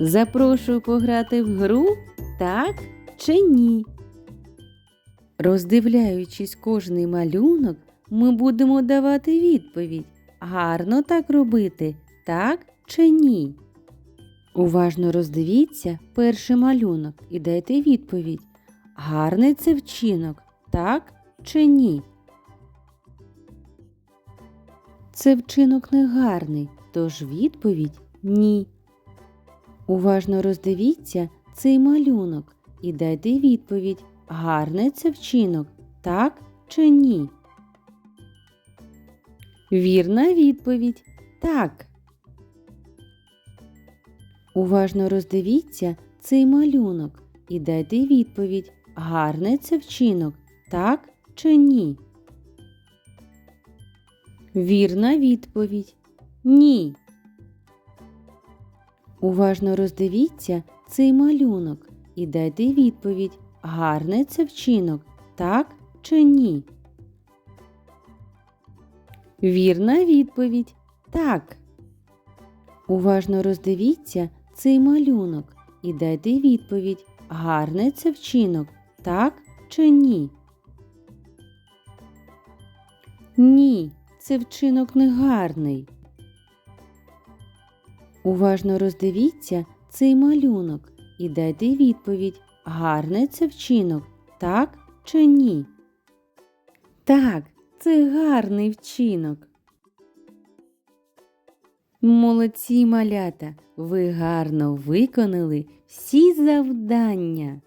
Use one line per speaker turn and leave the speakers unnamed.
Запрошую пограти в гру так чи ні. Роздивляючись кожний малюнок, ми будемо давати відповідь. Гарно так робити, так чи ні. Уважно роздивіться перший малюнок і дайте відповідь. Гарний це вчинок, так чи ні? Це вчинок негарний, тож відповідь ні. Уважно роздивіться цей малюнок і дайте відповідь, гарний це вчинок, так чи ні? Вірна відповідь так. Уважно роздивіться цей малюнок і дайте відповідь, гарний це вчинок, так чи ні? Вірна відповідь ні. Уважно роздивіться цей малюнок і дайте відповідь, гарний це вчинок, так чи ні? Вірна відповідь так. Уважно роздивіться цей малюнок і дайте відповідь, гарний це вчинок, так чи ні? Ні, це вчинок негарний. Уважно роздивіться цей малюнок і дайте відповідь, гарний це вчинок, так чи ні? Так, це гарний вчинок. Молодці малята, ви гарно виконали всі завдання.